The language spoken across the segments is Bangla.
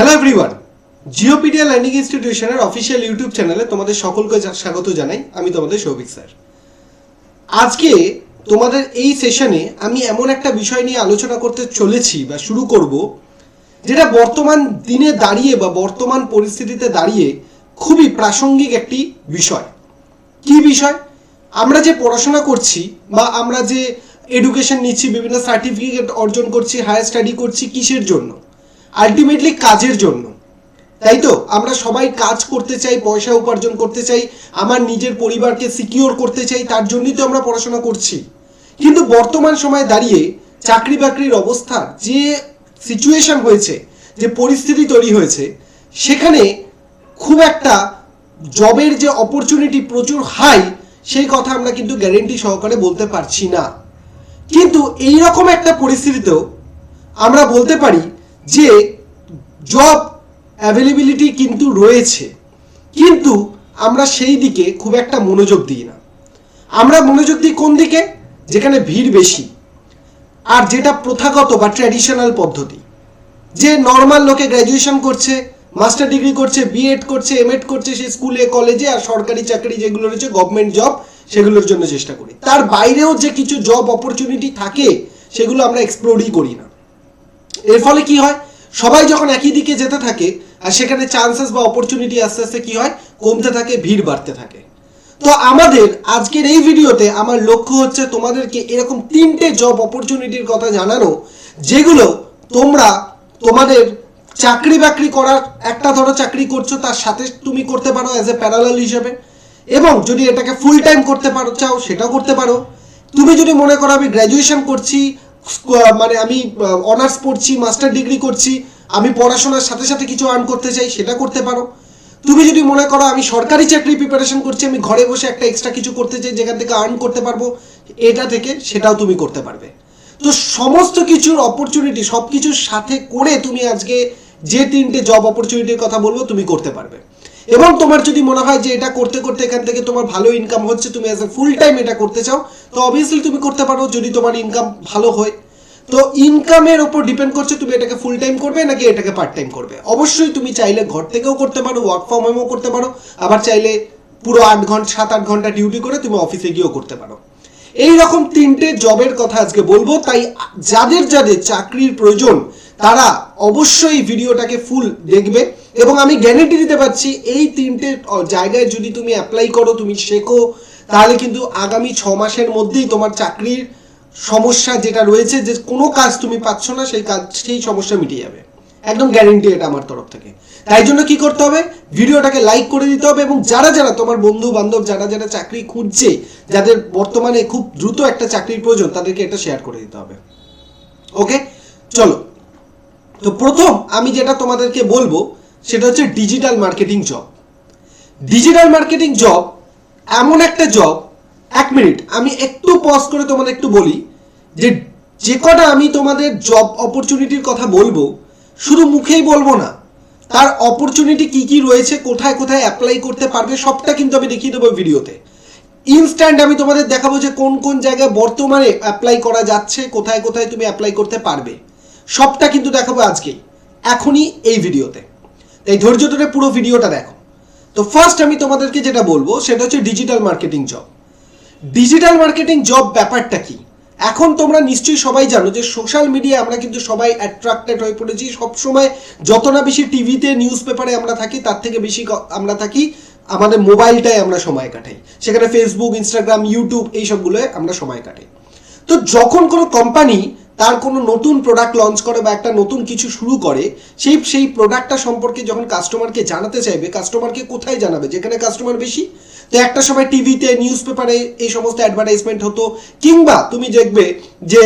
হ্যালো এভরিওয়ান জিওপিডিয়া লার্নিং ইনস্টিটিউশনের অফিসিয়াল ইউটিউব চ্যানেলে তোমাদের সকলকে স্বাগত জানাই। আমি তোমাদের সৌভিক স্যার। আজকে তোমাদের এই সেশনে আমি এমন একটা বিষয় নিয়ে আলোচনা করতে চলেছি বা শুরু করব, যেটা বর্তমান দিনে দাঁড়িয়ে বা বর্তমান পরিস্থিতিতে দাঁড়িয়ে খুবই প্রাসঙ্গিক একটি বিষয়। কি বিষয়? আমরা যে পড়াশোনা করছি বা আমরা যে এডুকেশন নিচ্ছি, বিভিন্ন সার্টিফিকেট অর্জন করছি হায়ার স্টাডি করছি কিসের জন্য? আলটিমেটলি কাজের জন্য। তাই তো? আমরা সবাই কাজ করতে চাই, পয়সা উপার্জন করতে চাই, আমার নিজের পরিবারকে সিকিওর করতে চাই, তার জন্যই তো আমরা পড়াশোনা করছি। কিন্তু বর্তমান সময়ে দাঁড়িয়ে চাকরি বাকরির অবস্থা যে সিচুয়েশন হয়েছে, যে পরিস্থিতি তৈরি হয়েছে, সেখানে খুব একটা জবের যে অপরচুনিটি প্রচুর হাই সেই কথা আমরা কিন্তু গ্যারেন্টি সহকারে বলতে পারছি না। কিন্তু এই রকম একটা পরিস্থিতিতেও আমরা বলতে পারি যে জব অ্যাভেলেবিলিটি কিন্তু রয়েছে, কিন্তু আমরা সেই দিকে খুব একটা মনোযোগ দিই না। আমরা মনোযোগ দিই কোন দিকে? যেখানে ভিড় বেশি। আর যেটা প্রথাগত বা ট্র্যাডিশনাল পদ্ধতি। যে নর্মাল লোকে গ্র্যাজুয়েশন করছে মাস্টার ডিগ্রি করছে বিএড করছে এমএড করছে, সে স্কুলে কলেজে আর সরকারি চাকরি যেগুলো রয়েছে গভর্নমেন্ট জব সেগুলোর জন্য চেষ্টা করি। তার বাইরেও যে কিছু জব অপরচুনিটি থাকে, সেগুলো আমরা এক্সপ্লোরই করি না। এর ফলে কি হয়? সবাই যখন একই দিকে যেতে থাকে, আর সেখানে চান্সেস বা অপরচুনিটি আস্তে আস্তে কি হয়? কমতে থাকে, ভিড় বাড়তে থাকে। তো আমাদের আজকের এই ভিডিওতে আমার লক্ষ্য হচ্ছে তোমাদেরকে এরকম তিনটে জব অপরচুনিটির কথা জানানো, যেগুলো তোমরা তোমাদের চাকরি বাকরি করার একটা ধরো চাকরি করছ, তার সাথে তুমি করতে পারো অ্যাজ এ প্যারালাল হিসেবে। এবং যদি এটাকে ফুল টাইম করতে পারো, চাও সেটাও করতে পারো। তুমি যদি মনে করো আমি গ্র্যাজুয়েশন করছি মানে আমি অনার্স পড়ছি মাস্টার ডিগ্রি করছি, আমি পড়াশোনার সাথে সাথে কিছু আর্ন করতে চাই, সেটা করতে পারো। তুমি যদি মনে করো আমি সরকারি চাকরি প্রিপারেশন করছি, আমি ঘরে বসে একটা এক্সট্রা কিছু করতে চাই, যেখান থেকে আর্ন করতে পারব, এটা থেকে সেটাও তুমি করতে পারবে। তো সমস্ত কিছুর অপরচুনিটি সব কিছুর সাথে করে তুমি আজকে যে তিনটে জব অপরচুনিটির কথা বলব, তুমি করতে পারবে। এবং তোমার যদি মনে হয় যে এটা করতে করতে এখান থেকে তোমার ভালো ইনকাম হচ্ছে, তুমি অ্যাজ এ ফুল টাইম এটা করতে চাও, তো অবভিয়াসলি তুমি করতে পারো যদি তোমার ইনকাম ভালো হয়। তো ইনকামের ওপর ডিপেন্ড করছে তুমি এটাকে ফুল টাইম করবে নাকি এটাকে পার্ট টাইম করবে। অবশ্যই তুমি চাইলে ঘর থেকেও করতে পারো ওয়ার্ক ফ্রম হোমও করতে পারো, আবার চাইলে পুরো আট ঘণ্টা, সাত, আট ঘণ্টা ডিউটি করে তুমি অফিসে গিয়েও করতে পারো। এই রকম তিনটে জবের কথা আজকে বলব, তাই যাদের যাদের চাকরির প্রয়োজন, তারা অবশ্যই ভিডিওটাকে ফুল দেখবে। এবং আমি গ্যারেন্টি দিতে পারছি, এই তিনটে জায়গায় যদি তুমি অ্যাপ্লাই করো, তুমি শেখো, তাহলে কিন্তু আগামী ছ মাসের মধ্যেই তোমার চাকরির সমস্যা যেটা রয়েছে, যে কোনো কাজ তুমি পাচ্ছ না, সেই কাজ, সেই সমস্যা মিটে যাবে। একদম গ্যারেন্টি এটা আমার তরফ থেকে। তাই জন্য কি করতে হবে? ভিডিওটাকে লাইক করে দিতে হবে এবং যারা যারা তোমার বন্ধু বান্ধব যারা যারা চাকরি খুঁজছে, যাদের বর্তমানে খুব দ্রুত একটা চাকরির প্রয়োজন, তাদেরকে এটা শেয়ার করে দিতে হবে। ওকে চলো। তো প্রথম আমি যেটা তোমাদেরকে বলব সেটা হচ্ছে digital marketing job digital marketing job এমন একটা জব এক মিনিট আমি একটু পজ করে তোমাদের একটু বলি যে যে কটা আমি তোমাদের জব অপরচুনিটির কথা বলব, শুধু মুখেই বলব না, তার অপরচুনিটি কি কি রয়েছে, কোথায় কোথায় অ্যাপ্লাই করতে পারবে, সবটা কিন্তু আমি দেখিয়ে দেবো ভিডিওতে। ইনস্ট্যান্ট আমি তোমাদের দেখাবো যে কোন কোন জায়গায় বর্তমানে অ্যাপ্লাই করা যাচ্ছে, কোথায় কোথায় তুমি অ্যাপ্লাই করতে পারবে। সবটা কিন্তু দেখাবো আজকেই, এখনই এই ভিডিওতে। তাই ধৈর্য ধরে পুরো ভিডিওটা দেখো। তো ফার্স্ট আমি তোমাদেরকে যেটা বলব, সেটা হচ্ছে digital marketing job digital marketing job ব্যাপারটা কি? এখন তোমরা নিশ্চয়ই সবাই জানো যে সোশ্যাল মিডিয়া আমরা কিন্তু সবাই অ্যাট্রাক্টেড হয়ে পড়েছি। সবসময় যত না বেশি টিভিতে নিউজ পেপারে আমরা থাকি, তার থেকে বেশি আমরা থাকি, আমাদের মোবাইলটায় আমরা সময় কাটাই। সেখানে ফেসবুক ইনস্টাগ্রাম ইউটিউব এইসবগুলোয় আমরা সময় কাটাই। তো যখন কোনো কোম্পানি তার কোনো নতুন প্রোডাক্ট লঞ্চ করে বা একটা নতুন কিছু শুরু করে, সেই সেই প্রোডাক্টটা সম্পর্কে যখন কাস্টমারকে জানাতে চাইবে কাস্টমারকে কোথায় জানাবে? যেখানে কাস্টমার বেশি? তো একটা সময় টিভিতে নিউজ পেপারে এই সমস্ত অ্যাডভার্টাইজমেন্ট হতো, কিংবা তুমি দেখবে যে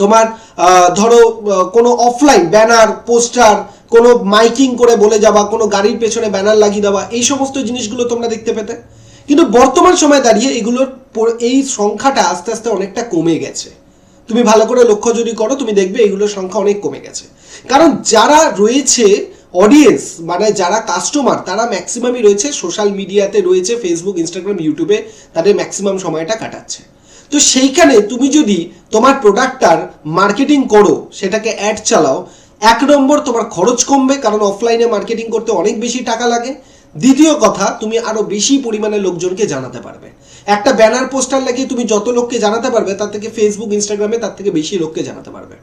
তোমার ধরো কোনো অফলাইন ব্যানার পোস্টার কোনো মাইকিং করে বলে যাওয়া, কোনো গাড়ির পেছনে ব্যানার লাগিয়ে দেওয়া, এই সমস্ত জিনিসগুলো তোমরা দেখতে পেতে। কিন্তু বর্তমান সময় দাঁড়িয়ে এগুলোর এই সংখ্যাটা আস্তে আস্তে অনেকটা কমে গেছে। তুমি ভালো করে লক্ষ্য যদি করো, তুমি দেখবে এগুলোর সংখ্যা অনেক কমে গেছে। কারণ যারা রয়েছে অডিয়েন্স মানে যারা কাস্টমার তারা ম্যাক্সিমামই রয়েছে সোশ্যাল মিডিয়াতে রয়েছে ফেসবুক ইনস্টাগ্রাম ইউটিউবে তাদের ম্যাক্সিমাম সময়টা কাটাচ্ছে। তো সেইখানে তুমি যদি তোমার প্রোডাক্টটার মার্কেটিং করো, সেটাকে অ্যাড চালাও, এক নম্বর তোমার খরচ কমবে, কারণ অফলাইনে মার্কেটিং করতে অনেক বেশি টাকা লাগে। দ্বিতীয় কথা, তুমি আরও বেশি পরিমাণে লোকজনকে জানাতে পারবে। একটা ব্যানার পোস্টার লাগিয়ে তুমি যত লোককে জানাতে পারবে, তার থেকে ফেসবুক ইনস্টাগ্রামে তার থেকে বেশি লোককে জানাতে পারবে।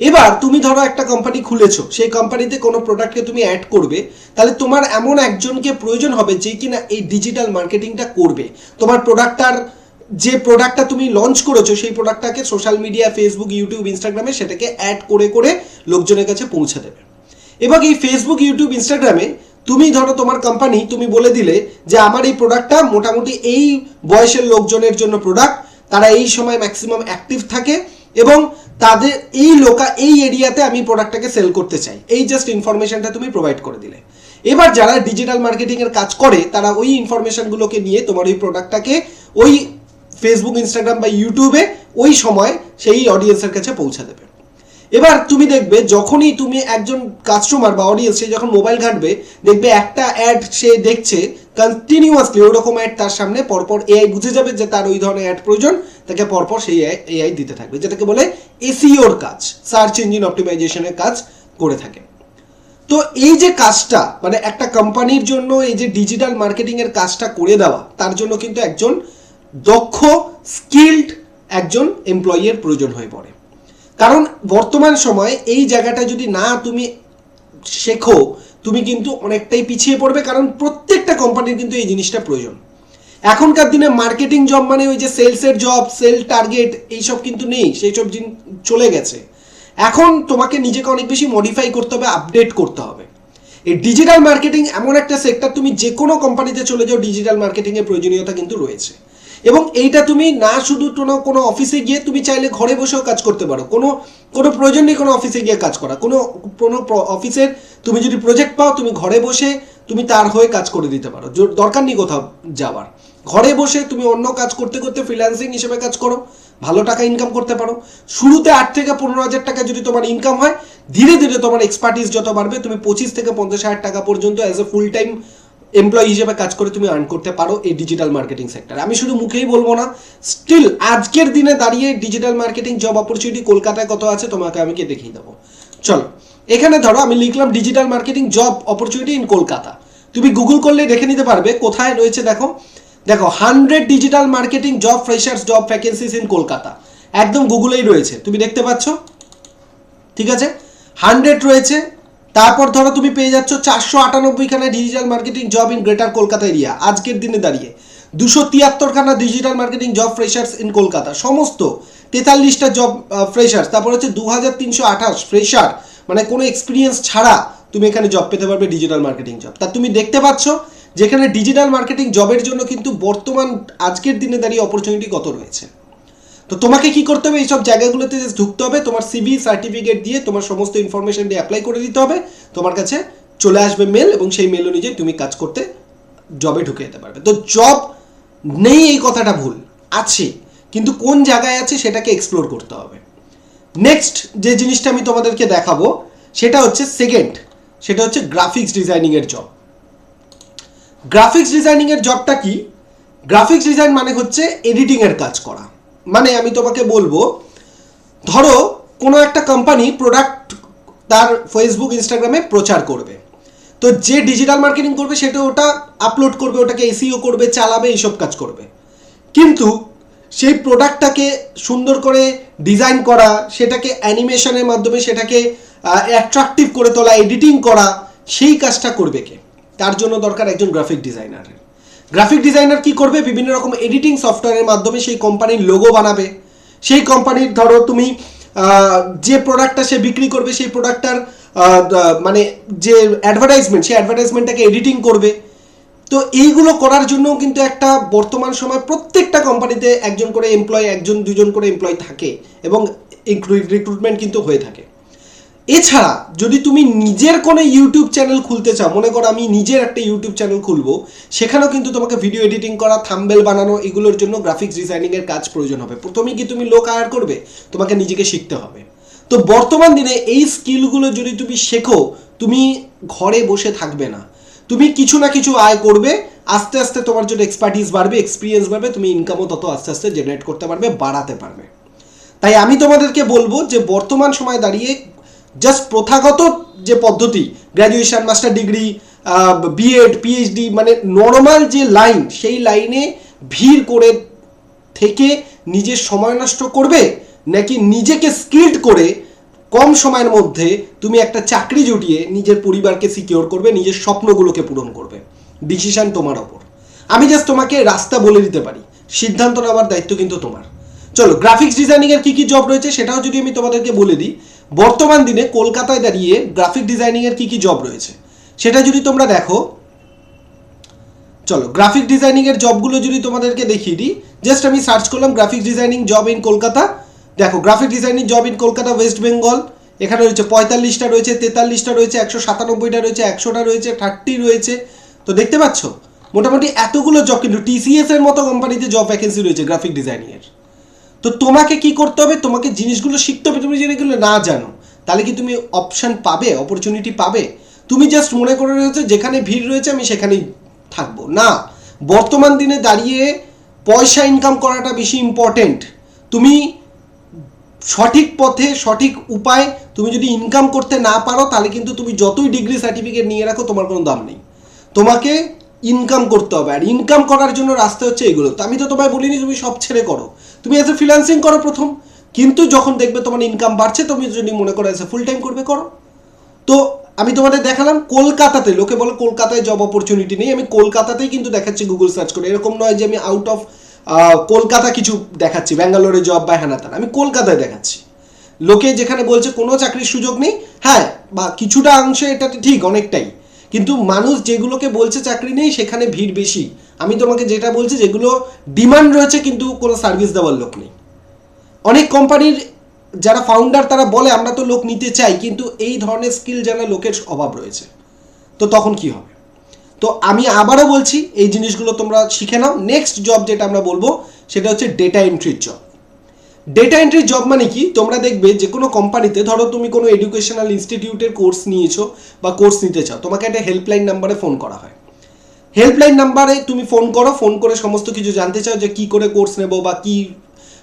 এবার তুমি ধরো একটা কোম্পানি খুলেছো, সেই কোম্পানিতে কোনো প্রোডাক্টকে তুমি অ্যাড করবে, তাহলে তোমার এমন একজনকে প্রয়োজন হবে যে কিনা এই ডিজিটাল মার্কেটিংটা করবে। তোমার প্রোডাক্টটার যে প্রোডাক্টটা তুমি লঞ্চ করেছ, সেই প্রোডাক্টটাকে সোশ্যাল মিডিয়া ফেসবুক ইউটিউব ইনস্টাগ্রামে সেটাকে অ্যাড করে করে লোকজনের কাছে পৌঁছে দেবে। এবার এই ফেসবুক ইউটিউব ইনস্টাগ্রামে তুমি ধরো তোমার কোম্পানি তুমি বলে দিলে যে আমার এই প্রোডাক্টটা মোটামুটি এই বয়সের লোকজনের জন্য প্রোডাক্ট তারা এই সময় ম্যাক্সিমাম অ্যাক্টিভ থাকে এবং তাদের এই লোকা, এই এরিয়াতে আমি প্রোডাক্টটাকে সেল করতে চাই। এই জাস্ট ইনফরমেশনটা তুমি প্রোভাইড করে দিলে। এবার যারা ডিজিটাল মার্কেটিংয়ের কাজ করে, তারা ওই ইনফরমেশনগুলোকে নিয়ে তোমার ওই প্রোডাক্টটাকে ওই ফেসবুক ইনস্টাগ্রাম বা ইউটিউবে ওই সময় সেই অডিয়েন্সের কাছে পৌঁছে দেবে। এবার তুমি দেখবে যখনই তুমি একজন কাস্টমার বা অডিয়েন্স সে যখন মোবাইল ঘাঁটবে, দেখবে একটা অ্যাড সে দেখছে কন্টিনিউয়াসলি ওরকম অ্যাড তার সামনে, পরপর এআই বুঝে যাবে যে তার ওই ধরনের অ্যাড প্রয়োজন, তাকে পরপর সেই এআই দিতে থাকবে, যেটাকে বলে এসিওর কাজ সার্চ ইঞ্জিন অপটিমাইজেশনের কাজ করে থাকে। তো এই যে কাজটা মানে একটা কোম্পানির জন্য এই যে ডিজিটাল মার্কেটিং এর কাজটা করে দেওয়া, তার জন্য কিন্তু একজন দক্ষ স্কিল্ড একজন এমপ্লয়ির প্রয়োজন হয়ে পড়ে। কারণ বর্তমান সময়ে এই জায়গাটা যদি না তুমি শেখো, তুমি কিন্তু অনেকটাই পিছিয়ে পড়বে কারণ প্রত্যেকটা কোম্পানির কিন্তু এই জিনিসটা প্রয়োজন। এখনকার দিনে মার্কেটিং জব মানে ওই যে সেলসের জব সেল টার্গেট এইসব কিন্তু নেই সেই সব চলে গেছে। এখন তোমাকে নিজেকে অনেক বেশি মডিফাই করতে হবে আপডেট করতে হবে। এই ডিজিটাল মার্কেটিং এমন একটা সেক্টর তুমি যে কোনো কোম্পানিতে চলে যাও ডিজিটাল মার্কেটিংয়ের প্রয়োজনীয়তা কিন্তু রয়েছে। এবং এইটা তুমি না শুধু কোনো কোনো অফিসে গিয়ে তুমি চাইলে ঘরে বসেও কাজ করতে পারো। কোনো কোনো প্রয়োজন নেই কোনো অফিসে গিয়ে কাজ করা। কোনো কোনো অফিসের তুমি যদি প্রজেক্ট পাও, তুমি ঘরে বসে তুমি তার হয়ে কাজ করে দিতে পারো। দরকার নেই কোথাও যাওয়ার। ঘরে বসে তুমি অন্য কাজ করতে করতে ফ্রিল্যান্সিং হিসেবে কাজ করো, ভালো টাকা ইনকাম করতে পারো। শুরুতে আট থেকে পনেরো হাজার টাকা যদি তোমার ইনকাম হয়, ধীরে ধীরে তোমার এক্সপার্টিস যত বাড়বে, তুমি পঁচিশ থেকে পঞ্চাশ হাজার টাকা পর্যন্ত as a full time employee হিসেবে কাজ করে তুমি আর্ন করতে পারো এই ডিজিটাল মার্কেটিং সেক্টরে আমি শুধু মুখেই বলব না স্টিল আজকের দিনে দাঁড়িয়ে ডিজিটাল মার্কেটিং জব অপরচুনিটি কলকাতায় কত আছে তোমাকে আমি কে দেখিয়ে দেবো। চলো, এখানে ধরো আমি লিখলাম digital marketing job opportunity in Kolkata. তুমি গুগল করলে দেখে নিতে পারবে, কোথায় রয়েছে দেখো। দেখো hundred digital marketing job freshers job vacancies in Kolkata. একদম গুগলেই রয়েছে, তুমি দেখতে পাচ্ছ? ঠিক আছে? হান্ড্রেড রয়েছে তারপর ধরো তুমি পেয়ে যাচ্ছ চারশো আটানব্বইখানা digital marketing job in greater Kolkata area আজকের দিনে দাঁড়িয়ে। দুশো তিয়াত্তরখানা digital marketing job freshers in Kolkata সমস্ত তেতাল্লিশটা জব ফ্রেশার্স তারপর হচ্ছে দু হাজার তিনশো আঠাশ ফ্রেশার মানে কোনো এক্সপিরিয়েন্স ছাড়া তুমি এখানে জব পেতে পারবে ডিজিটাল মার্কেটিং জব তা তুমি দেখতে পাচ্ছ, যেখানে ডিজিটাল মার্কেটিং জবের জন্য কিন্তু বর্তমান আজকের দিনে দাঁড়িয়ে অপরচুনিটি কত রয়েছে। তো তোমাকে কি করতে হবে? এইসব জায়গাগুলোতে just ঢুকতে হবে, তোমার সিভি সার্টিফিকেট দিয়ে তোমার সমস্ত ইনফরমেশন দিয়ে অ্যাপ্লাই করে দিতে হবে। তোমার কাছে চলে আসবে মেল এবং সেই মেল অনুযায়ী তুমি কাজ করতে জবে ঢুকে যেতে পারবে। তো জব নেই এই কথাটা ভুল, আছে। কিন্তু কোন জায়গায় আছে সেটাকে এক্সপ্লোর করতে হবে। নেক্সট যে জিনিসটা আমি তোমাদেরকে দেখাবো, সেটা হচ্ছে সেকেন্ড সেটা হচ্ছে গ্রাফিক্স ডিজাইনিংয়ের জব গ্রাফিক্স ডিজাইনিংয়ের জবটা কি? গ্রাফিক্স ডিজাইন মানে হচ্ছে এডিটিংয়ের কাজ করা। মানে আমি তোমাকে বলব, ধরো কোনো একটা কোম্পানি প্রোডাক্ট তার ফেসবুক ইনস্টাগ্রামে প্রচার করবে। তো যে ডিজিটাল মার্কেটিং করবে সেটা ওটা আপলোড করবে, ওটাকে এসিও করবে, চালাবে, এইসব কাজ করবে। কিন্তু সেই প্রোডাক্টটাকে সুন্দর করে ডিজাইন করা, সেটাকে অ্যানিমেশনের মাধ্যমে সেটাকে অ্যাট্রাকটিভ করে তোলা এডিটিং করা, সেই কাজটা করবে কে? তার জন্য দরকার একজন গ্রাফিক ডিজাইনারের গ্রাফিক ডিজাইনার কি করবে? বিভিন্ন রকম এডিটিং সফটওয়্যারের মাধ্যমে সেই কোম্পানির লোগো বানাবে। সেই কোম্পানির ধরো তুমি যে প্রোডাক্টটা সে বিক্রি করবে, সেই প্রোডাক্টটার মানে যে অ্যাডভার্টাইজমেন্ট সেই অ্যাডভার্টাইজমেন্টটাকে এডিটিং করবে। তো এইগুলো করার জন্য কিন্তু একটা বর্তমান সময় প্রত্যেকটা কোম্পানিতে একজন করে এমপ্লয় একজন, দুজন করে এমপ্লয় থাকে এবং রিক্রুটমেন্ট কিন্তু হয়ে থাকে। এছাড়া, যদি তুমি নিজের কোনো ইউটিউব চ্যানেল খুলতে চাও, মনে করো আমি নিজের একটা ইউটিউব চ্যানেল খুলবো, সেখানেও কিন্তু তোমাকে ভিডিও এডিটিং করা থাম্বেল বানানো, এগুলোর জন্য গ্রাফিক্স ডিজাইনিং এর কাজ প্রয়োজন হবে। প্রথমেই কি তুমি লোক হায়ার করবে? তোমাকে নিজেকে শিখতে হবে। তো বর্তমান দিনে এই স্কিলগুলো যদি তুমি শেখো, তুমি ঘরে বসে থাকবে না। তুমি কিছু না কিছু আয় করবে, আস্তে আস্তে তোমার জন্য এক্সপার্টিস বাড়বে এক্সপিরিয়েন্স বাড়বে, তুমি ইনকামও তত আস্তে আস্তে জেনারেট করতে পারবে, বাড়াতে পারবে। তাই আমি তোমাদেরকে বলব যে বর্তমান সময় দাঁড়িয়ে জাস্ট প্রথাগত যে পদ্ধতি graduation master degree BEd PhD মানে নর্মাল যে লাইন সেই লাইনে ভিড় করে থেকে নিজের সময় নষ্ট করবে, নাকি নিজেকে স্কিল্ড করে কম সময়ের মধ্যে তুমি একটা চাকরি জুটিয়ে নিজের পরিবারকে সিকিওর করবে, নিজের স্বপ্নগুলোকে পূরণ করবে? ডিসিশন তোমার ওপর। আমি জাস্ট তোমাকে রাস্তা বলে দিতে পারি। সিদ্ধান্ত নেওয়ার দায়িত্ব কিন্তু তোমার। চলো গ্রাফিক্স ডিজাইনিং এর কি কি জব রয়েছে সেটাও যদি আমি তোমাদেরকে বলে দিই বর্তমান দিনে কলকাতায় দাঁড়িয়ে গ্রাফিক ডিজাইনিং এর কি কি জব রয়েছে? সেটা যদি তোমরা দেখো, চলো গ্রাফিক ডিজাইনিং এর জবগুলো যদি তোমাদেরকে দেখিয়ে দিই জাস্ট আমি সার্চ করলাম graphic designing job in Kolkata. দেখো graphic designing job in Kolkata west Bengal এখানে রয়েছে পঁয়তাল্লিশটা রয়েছে, তেতাল্লিশটা রয়েছে, একশো সাতানব্বইটা রয়েছে, একশোটা রয়েছে থার্টি রয়েছে। তো দেখতে পাচ্ছ, মোটামুটি এতগুলো জব কিন্তু টিসিএস এর মতো কোম্পানিতে জব ভ্যাকেন্সি রয়েছে গ্রাফিক ডিজাইনিং এর। তো তোমাকে কি করতে হবে? তোমাকে জিনিসগুলো শিখতে হবে। তুমি যদি এগুলো না জানো, তাহলে কি তুমি অপশান পাবে অপরচুনিটি পাবে? তুমি জাস্ট মনে করে রয়েছে যেখানে ভিড় রয়েছে আমি সেখানেই থাকব। না, বর্তমান দিনে দাঁড়িয়ে পয়সা ইনকাম করাটা বেশি ইম্পর্টেন্ট তুমি সঠিক পথে, সঠিক উপায় তুমি যদি ইনকাম করতে না পারো, তাহলে কিন্তু তুমি যতই ডিগ্রি সার্টিফিকেট নিয়ে রাখো, তোমার কোনো দাম নেই। তোমাকে ইনকাম করতে হবে। আর ইনকাম করার জন্য রাস্তা হচ্ছে এগুলো। তো আমি তো তোমায় বলিনি তুমি সব ছেড়ে করো। তুমি এজ এ ফ্রিল্যান্সিং করো প্রথম। কিন্তু যখন দেখবে তোমার ইনকাম বাড়ছে, তুমি যদি মনে করো এজ এ ফুল টাইম করবে, করো। তো আমি তোমাদের দেখালাম কলকাতাতে, লোকে বলে কলকাতায় জব অপরচুনিটি নেই। আমি কলকাতাতেই কিন্তু দেখাচ্ছি গুগল সার্চ করে। এরকম নয় যে আমি আউট অফ কলকাতা কিছু দেখাচ্ছি, ব্যাঙ্গালোরে জব বা হ্যানাতান আমি কলকাতায় দেখাচ্ছি। লোকে যেখানে বলছে কোনো চাকরির সুযোগ নেই। হ্যাঁ বা কিছুটা অংশে এটা ঠিক, অনেকটাই। কিন্তু মানুষ যেগুলোকে বলছে চাকরি নেই, সেখানে ভিড় বেশি। আমি তোমাকে যেটা বলছি, যেগুলো ডিমান্ড রয়েছে, কিন্তু কোনো সার্ভিস দেওয়ার লোক নেই। অনেক কোম্পানির যারা ফাউন্ডার তারা বলে, আমরা তো লোক নিতে চাই, কিন্তু এই ধরনের স্কিল জানা লোকের অভাব রয়েছে। তো তখন কি হবে? তো আমি আবারও বলছি, এই জিনিসগুলো তোমরা শিখে নাও। নেক্সট জব যেটা আমরা বলব, সেটা হচ্ছে ডেটা এন্ট্রির জব ডেটা এন্ট্রি জব মানে কি? তোমরা দেখবে যে কোনো কোম্পানিতে ধরো তুমি কোনো এডুকেশনাল ইনস্টিটিউটের কোর্স নিয়েছো বা কোর্স নিতে চাও, তোমাকে একটা হেল্পলাইন নাম্বারে ফোন করা হয়। হেল্পলাইন নাম্বারে তুমি ফোন করো ফোন করে সমস্ত কিছু জানতে চাও যে কি করে কোর্স নেব বা কি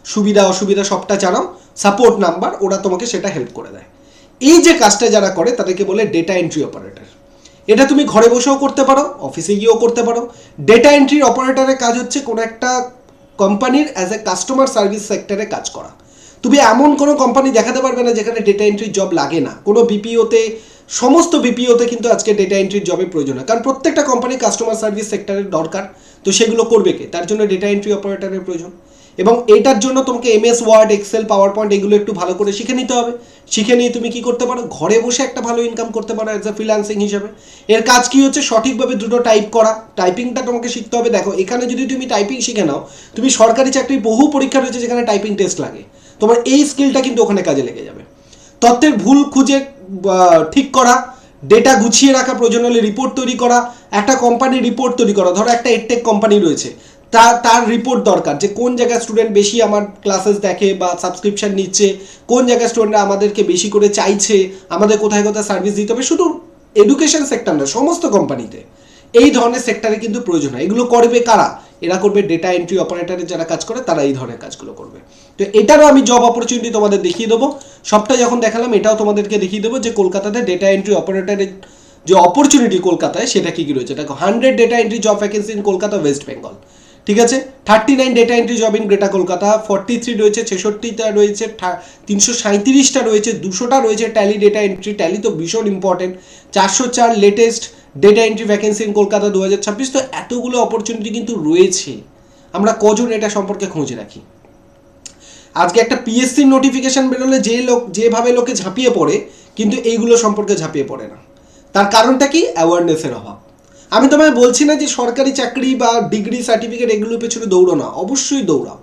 সুবিধা, অসুবিধা সবটা জানাও সাপোর্ট নাম্বার ওরা তোমাকে সেটা হেল্প করে দেয়। এই যে কাজটা যারা করে তাদেরকে বলে ডেটা এন্ট্রি অপারেটর এটা তুমি ঘরে বসেও করতে পারো অফিসে গিয়েও করতে পারো। ডেটা এন্ট্রি অপারেটরের কাজ হচ্ছে কোনো একটা কোম্পানির অ্যাজ এ কাস্টমার সার্ভিস সেক্টরে কাজ করা। তুমি এমন কোনো কোম্পানি দেখাতে পারবে না যেখানে ডেটা এন্ট্রির জব লাগে না। কোনো বিপিওতে সমস্ত বিপিওতে কিন্তু আজকে ডেটা এন্ট্রির জবের প্রয়োজন হয়। কারণ প্রত্যেকটা কোম্পানি কাস্টমার সার্ভিস সেক্টরের দরকার। তো সেগুলো করবে কে? তার জন্য ডেটা এন্ট্রি অপারেটরের প্রয়োজন। এবং এটার জন্য তোমাকে MS Word Excel PowerPoint এগুলো একটু ভালো করে শিখে নিতে হবে। শিখে নিয়ে তুমি কি করতে পারো? ঘরে বসে একটা ভালো ইনকাম করতে পারো অ্যাজ এ ফ্রিল্যান্সিং হিসেবে। এর কাজ কি হচ্ছে? সঠিকভাবে দুটো টাইপ করা। টাইপিংটা তোমাকে শিখতে হবে। দেখো, এখানে যদি তুমি টাইপিং শিখে নাও, তুমি সরকারি চাকরির বহু পরীক্ষা রয়েছে যেখানে টাইপিং টেস্ট লাগে। তোমার এই স্কিলটা কিন্তু ওখানে কাজে লেগে যাবে। তথ্যের ভুল খুঁজে ঠিক করা ডেটা গুছিয়ে রাখা, প্রয়োজন হলে রিপোর্ট তৈরি করা, একটা কোম্পানির রিপোর্ট তৈরি করা। ধরো একটা এডটেক কোম্পানি রয়েছে। তার তার রিপোর্ট দরকার যে কোন জায়গায় স্টুডেন্ট বেশি আমার ক্লাসেস দেখে বা সাবস্ক্রিপশন নিচ্ছে, কোন জায়গায় স্টুডেন্টরা আমাদেরকে বেশি করে চাইছে, আমাদের কোথায় কোথায় সার্ভিস দিতে হবে, শুধু এডুকেশন সেক্টর না, সমস্ত কোম্পানিতে এই ধরনের সেক্টরে কিন্তু প্রয়োজন হয়। এগুলো করবে কারা? এরা করবে ডেটা এন্ট্রি অপারেটরের যারা কাজ করে, তারা এই ধরনের কাজগুলো করবে। তো এটারও আমি জব অপরচুনিটি তোমাদের দেখিয়ে দেবো। সবটা যখন দেখালাম, এটাও তোমাদেরকে দেখিয়ে দেবো যে কলকাতাতে ডেটা এন্ট্রি অপারেটরের যে অপরচুনিটি কলকাতায়, সেটা কি কি রয়েছে? দেখো hundred data entry job vacancy in Kolkata west Bengal ঠিক আছে? Thirty nine data entry job in greater Kolkata forty three রয়েছে, ছেষট্টিটা রয়েছে তিনশো সাঁত্রিশটা রয়েছে, দুশোটা রয়েছে ট্যালি ডেটা এন্ট্রি ট্যালি তো ভীষণ ইম্পর্টেন্ট চারশো চার latest data entry vacancy in Kolkata দু হাজার ছাব্বিশ, তো এতগুলো অপরচুনিটি কিন্তু রয়েছে। আমরা কজন এটা সম্পর্কে খোঁজ রাখি? আজকে একটা পিএসসি নোটিফিকেশন বেরোলে যে লোক, যেভাবে লোকে ঝাঁপিয়ে পড়ে, কিন্তু এইগুলো সম্পর্কে ঝাঁপিয়ে পড়ে না। তার কারণটা কি? অ্যাওয়ারনেসের অভাব। আমি তোমায় বলছি না যে সরকারি চাকরি বা ডিগ্রি সার্টিফিকেট এগুলোর পেছনে দৌড়ো না, অবশ্যই দৌড়াও।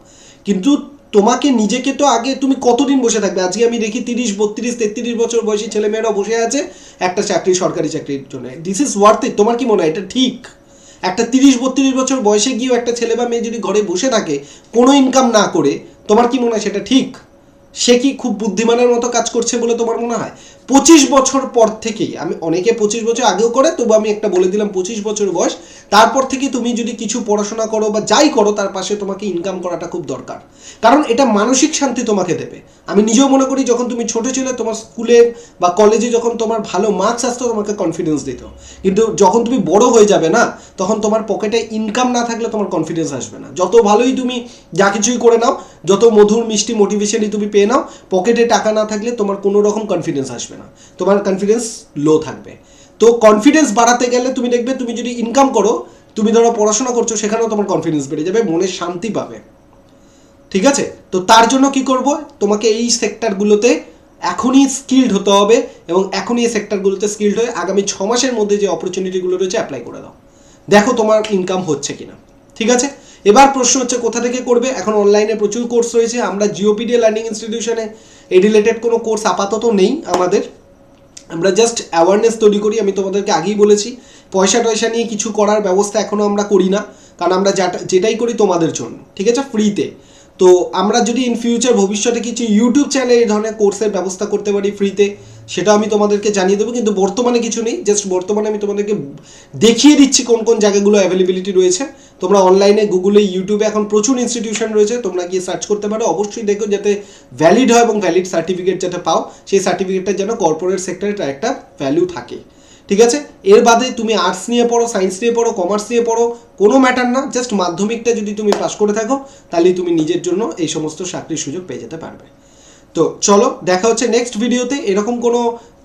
কিন্তু তোমাকে নিজেকে তো আগে তুমি কতদিন বসে থাকবে? আজকে আমি দেখি তিরিশ, বত্রিশ, তেত্রিশ বছর বয়সী ছেলেমেয়েরা বসে আছে একটা চাকরি, সরকারি চাকরির জন্য। দিস ইজ ওয়ার্থ ইট তোমার কি মনে হয়? এটা ঠিক? একটা তিরিশ, বত্রিশ বছর বয়সে গিয়েও একটা ছেলে বা মেয়ে যদি ঘরে বসে থাকে, কোনো ইনকাম না করে, তোমার কি মনে হয় সেটা ঠিক? সে কি খুব বুদ্ধিমানের মতো কাজ করছে বলে তোমার মনে হয়? পঁচিশ বছর পর থেকেই, আমি অনেকে পঁচিশ বছর আগেও করে, তবু আমি একটা বলে দিলাম পঁচিশ বছর বয়স, তারপর থেকে তুমি যদি কিছু পড়াশোনা করো বা যাই করো, তার পাশে তোমাকে ইনকাম করাটা খুব দরকার। কারণ এটা মানসিক শান্তি তোমাকে দেবে। আমি নিজেও মনে করি, যখন তুমি ছোট ছিলে, তোমার স্কুলে বা কলেজে যখন তোমার ভালো মার্কস আসতো, তোমাকে কনফিডেন্স দিত। কিন্তু যখন তুমি বড় হয়ে যাবে না, তখন তোমার পকেটে ইনকাম না থাকলে তোমার কনফিডেন্স আসবে না। যত ভালোই তুমি যা কিছুই করে নাও, যত মধুর মিষ্টি মোটিভেশনই তুমি পেয়ে নাও পকেটে টাকা না থাকলে তোমার কোনো রকম কনফিডেন্স আসবে না। তোমার কনফিডেন্স লো থাকবে। তো কনফিডেন্স বাড়াতে গেলে তুমি দেখবে তুমি যদি ইনকাম করো, তুমি ধরো পড়াশোনা করছ, সেখানেও তোমার কনফিডেন্স বেড়ে যাবে, মনে শান্তি পাবে। ঠিক আছে? তো তার জন্য কি করব? তোমাকে এই সেক্টরগুলোতে এখনই স্কিল্ড হতে হবে এবং এখনই এই সেক্টরগুলোতে স্কিল্ড হয়ে আগামী ছ মাসের মধ্যে যে অপরচুনিটিগুলো রয়েছে অ্যাপ্লাই করে দাও। দেখো তোমার ইনকাম হচ্ছে কিনা। ঠিক আছে? এবার প্রশ্ন হচ্ছে, কোথা থেকে করবে? এখন অনলাইনে প্রচুর কোর্স রয়েছে। আমরা জিওপিডিএ লার্নিং ইনস্টিটিউশনে এই রিলেটেড কোনো কোর্স আপাতত নেই আমাদের। আমরা জাস্ট অ্যাওয়ারনেস তৈরি করি, আমি তোমাদেরকে আগেই বলেছি। পয়সা টয়সা নিয়ে কিছু করার ব্যবস্থা এখনও আমরা করি না, কারণ আমরা যাটা যেটাই করি তোমাদের জন্য, ঠিক আছে? ফ্রিতে তো আমরা যদি ইন ফিউচার ভবিষ্যতে কিছু ইউটিউব চ্যানেল এই ধরনের কোর্সের ব্যবস্থা করতে পারি ফ্রিতে সেটা আমি তোমাদেরকে জানিয়ে দেবো, কিন্তু বর্তমানে কিছু নেই। জাস্ট বর্তমানে আমি তোমাদেরকে দেখিয়ে দিচ্ছি কোন কোন জায়গাগুলো অ্যাভেলেবিলিটি রয়েছে। তোমরা অনলাইনে গুগলে ইউটিউবে এখন প্রচুর ইনস্টিটিউশন রয়েছে। তোমরা গিয়ে সার্চ করতে পারো। অবশ্যই দেখো যাতে ভ্যালিড হয় এবং ভ্যালিড সার্টিফিকেট যাতে পাও, সেই সার্টিফিকেটটা যেন কর্পোরেট সেক্টরে একটা ভ্যালু থাকে। ঠিক আছে? এর বাদে তুমি আর্টস নিয়ে পড়ো সায়েন্স নিয়ে পড়ো কমার্স নিয়ে পড়ো, কোনো ম্যাটার না। জাস্ট মাধ্যমিকটা যদি তুমি পাস করে থাকো তাহলেই তুমি নিজের জন্য এই সমস্ত চাকরির সুযোগ পেয়ে যেতে পারবে। তো চলো, দেখা হচ্ছে নেক্সট ভিডিওতে এরকম কোনো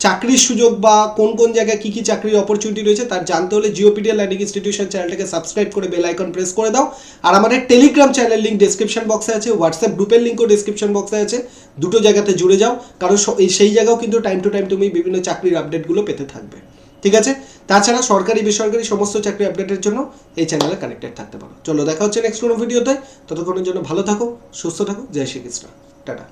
চাকরির সুযোগ বা কোন কোন জায়গায় কী কী চাকরির অপরচুনিটি রয়েছে, তার জানতে হলে জিওপিডিয়া লার্নিং ইনস্টিটিউশন চ্যানেলটাকে সাবস্ক্রাইব করে বেল আইকন প্রেস করে দাও। আর আমাদের টেলিগ্রাম চ্যানেল লিঙ্ক ডিসক্রিপশন বক্সে আছে হোয়াটসঅ্যাপ গ্রুপের লিঙ্কও ডিসক্রিপশন বক্সে আছে। দুটো জায়গাতে জুড়ে যাও, কারণ সেই জায়গাও কিন্তু টাইম টু টাইম তুমি বিভিন্ন চাকরির আপডেটগুলো পেতে থাকবে। ঠিক আছে? তাছাড়া সরকারি, বেসরকারি সমস্ত চাকরি আপডেটের জন্য এই চ্যানেলে কানেক্টেড থাকতে পারো। চলো, দেখা হচ্ছে নেক্সট কোনো ভিডিওতে ততক্ষণের জন্য ভালো থাকো, সুস্থ থাকো। জয় শ্রীকৃষ্ণ। টাটা।